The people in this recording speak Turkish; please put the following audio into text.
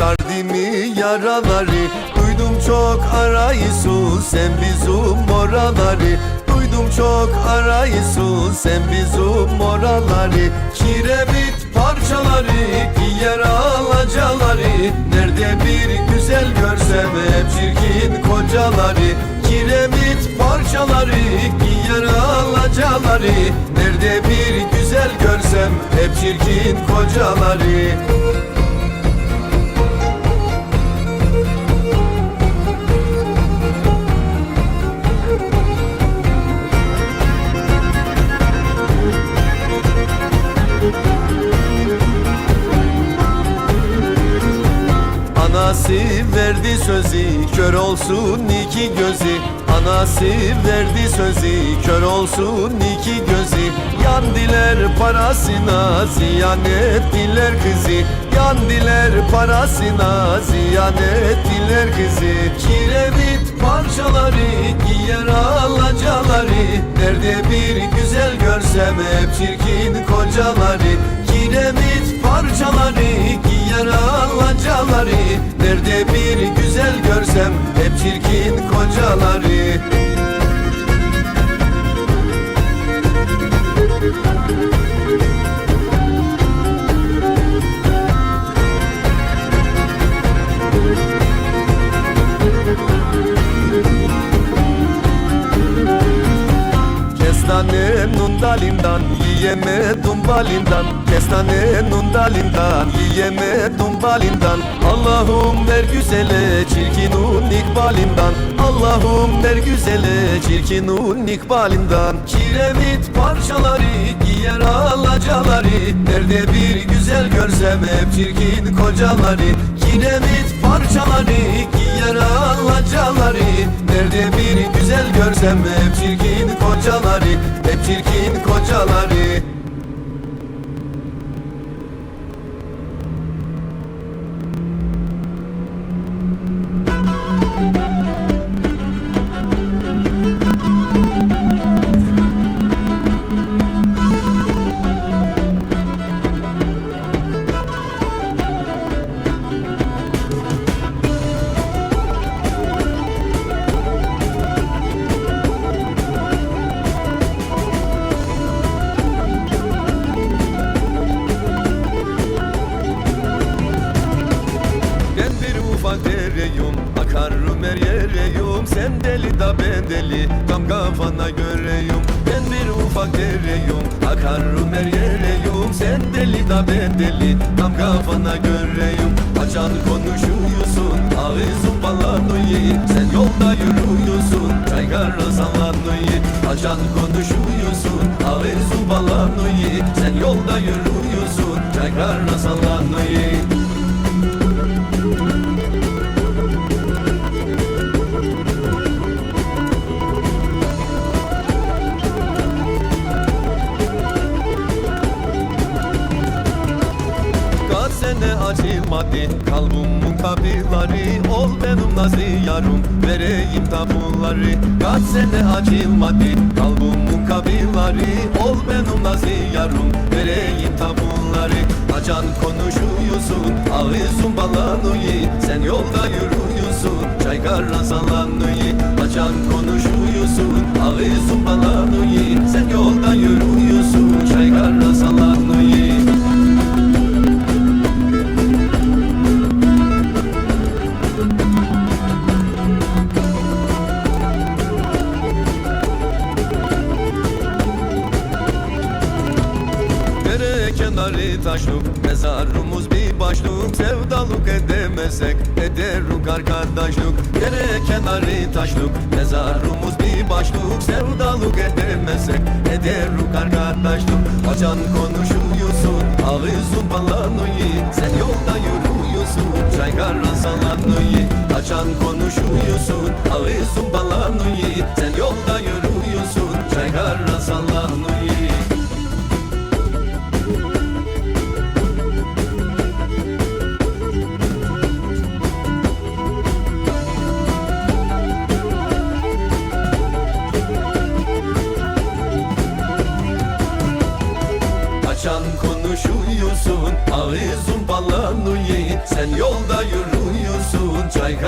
sardı mı yaraları. Duydum çok arayısı sen bizim oraları. Duydum çok arayısı sen bizim oraları. Kiremit parçaları giyer alacaları. Nerede bir güzel görsem hep çirkin kocaları. Kiremit parçaları giyer alacaları. Nerede bir güzel görsem hep çirkin kocaları verdi sözü kör olsun iki gözü. Anası verdi sözü kör olsun iki gözü. Yandiler parasına ziyan ettiler kızı. Yandiler parasına ziyan ettiler kızı. Kiremit parçaları giyer alacaları. Nerede bir güzel görsem hep çirkin kocaları. Kiremit parçaları giyer alacaları Nerede bir güzel görsem hep çirkin kocaları Kestanenin dalinden yiyemedim balinden Kestanenin dalinden yiyemedim balinden Allah'ım ver güzele çirkinin ikbalinden Allah'ım ver güzele çirkinin ikbalinden Kiremit parçaları giyer alacaları. Nerede bir güzel görsem hep çirkin kocaları. Kiremit parçaları giyer alacaları. Nerede bir görsem hep çirkin kocaları Hep çirkin kocaları Sen deli da ben deli Tam kafana göreyim. Ben bir ufak dereyim Akarım her yereyim Sen deli da ben deli Tam kafana göreyim. Açan konuşuyorsun Ağzın balanıyı Sen yolda yürüyorsun Çaygara sallanıyı Açan konuşuyorsun Ağzın balanıyı Sen yolda yürüyorsun Çaygara sallanıyı sene açılmadı kalbimin kapıları Ol benim nazi yarım vereyim tapuları. Kaç sene açılmadı kalbimin kapıları Ol benim nazi yarım vereyim tapuları. Açan konuşuyorsun ağzın balanıyı. Sen yolda yürüyorsun çaygara sallanıyı. Açan konuşuyorsun ağzın balanıyı. Sen yolda yürüyorsun kenarı taşlık Mezarımız bir başlık Sevdalık edemezsek Ederuk arkadaşlık Dere kenarı taşlık Mezarımız bir başlık Sevdalık edemezsek Ederuk arkadaşlık Açan konuşuyorsun Ağzın balanıyı Sen yolda yürüyorsun Çaygara salanıyı Açan konuşuyorsun Ağzın koşuyorsun. Ağzın balanıyı sen yolda yürüyorsun. Çay